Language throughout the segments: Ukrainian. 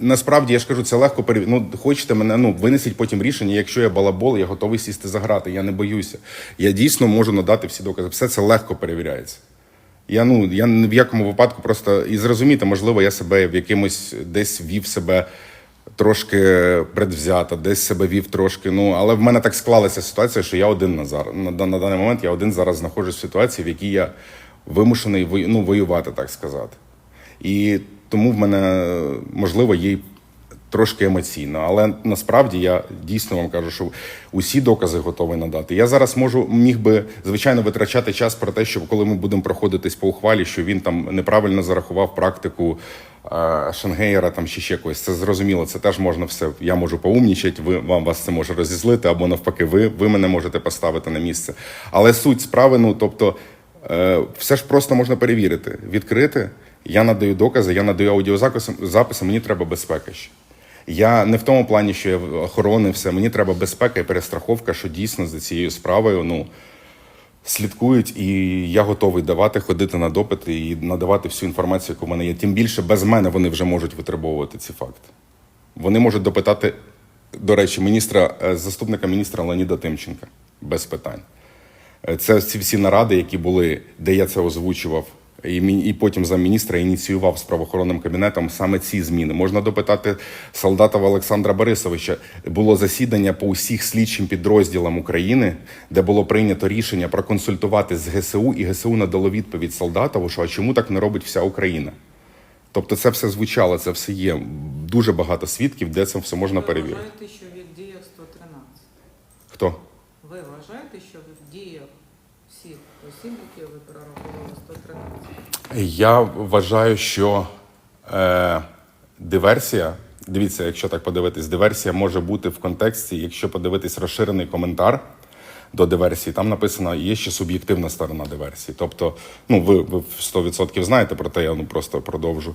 Насправді я ж кажу, це легко перевірити. Ну, хочете мене, ну винесіть потім рішення. Якщо я балабол, я готовий сісти за грати. Я не боюся. Я дійсно можу надати всі докази. Все це легко перевіряється. Я ну я ні в якому випадку просто і зрозуміти, можливо, я себе в якимось десь вів себе трошки предвзято, десь себе вів трошки. Ну але в мене так склалася ситуація, що я один на зараз на, даний момент я один зараз знаходжусь в ситуації, в якій я вимушений ну, воювати, так сказати. І тому в мене можливо є трошки емоційно, але насправді я дійсно вам кажу, що усі докази готовий надати. Я зараз можу міг би звичайно витрачати час про те, що коли ми будемо проходитись по ухвалі, що він там неправильно зарахував практику е, Шенгеєра там чи ще когось. Це зрозуміло. Це теж можна все. Я можу поумнічати, ви вам вас це може розізлити, або навпаки, ви, ви мене можете поставити на місце. Але суть справи, ну тобто. Е, все ж просто можна перевірити, відкрити. Я надаю докази, я надаю аудіозаписи, записи, мені треба безпека ще. Я не в тому плані, що я охорони, все. Мені треба безпека і перестраховка, що дійсно за цією справою ну, слідкують, і я готовий давати, ходити на допити і надавати всю інформацію, яку в мене є. Тим більше без мене вони вже можуть витребовувати ці факти. Вони можуть допитати, до речі, міністра, е, заступника міністра Леоніда Тимченка без питань. Е, Це ці всі наради, які були, де я це озвучував, і, потім замміністра ініціював з правоохоронним кабінетом саме ці зміни. Можна допитати Солдатова Олександра Борисовича. Було засідання по усіх слідчим підрозділам України, де було прийнято рішення проконсультувати з ГСУ, і ГСУ надало відповідь Солдатову, що а чому так не робить вся Україна? Тобто це все звучало, це все є. Дуже багато свідків, де це все можна Ви перевірити. вважаєте, що в діях 113? Хто? Ви вважаєте, що в діях всіх осіб, які ви перерахували 113? Я вважаю, що е, диверсія, дивіться, якщо так подивитись, диверсія може бути в контексті, якщо подивитись розширений коментар до диверсії, там написано, є ще суб'єктивна сторона диверсії. Тобто, ну ви, ви 100% знаєте, проте я ну, просто продовжу.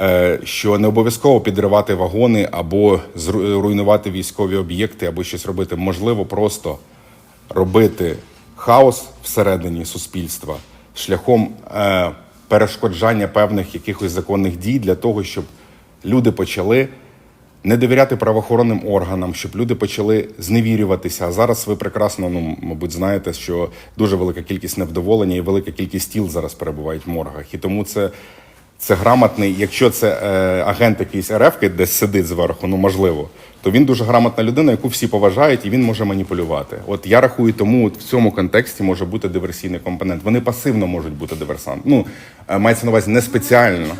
Е, що не обов'язково підривати вагони або зру- руйнувати військові об'єкти, або щось робити. Можливо, просто робити хаос всередині суспільства шляхом е, перешкоджання певних якихось законних дій для того, щоб люди почали не довіряти правоохоронним органам, щоб люди почали зневірюватися. А зараз ви прекрасно, ну мабуть, знаєте, що дуже велика кількість невдоволення і велика кількість тіл зараз перебувають в моргах. І тому це. Це грамотний, якщо це е, агент якийсь РФ, десь сидить зверху, ну можливо, то він дуже грамотна людина, яку всі поважають, і він може маніпулювати. От я рахую, тому от в цьому контексті може бути диверсійний компонент. Вони пасивно можуть бути диверсант. Ну е, мається на увазі не спеціально.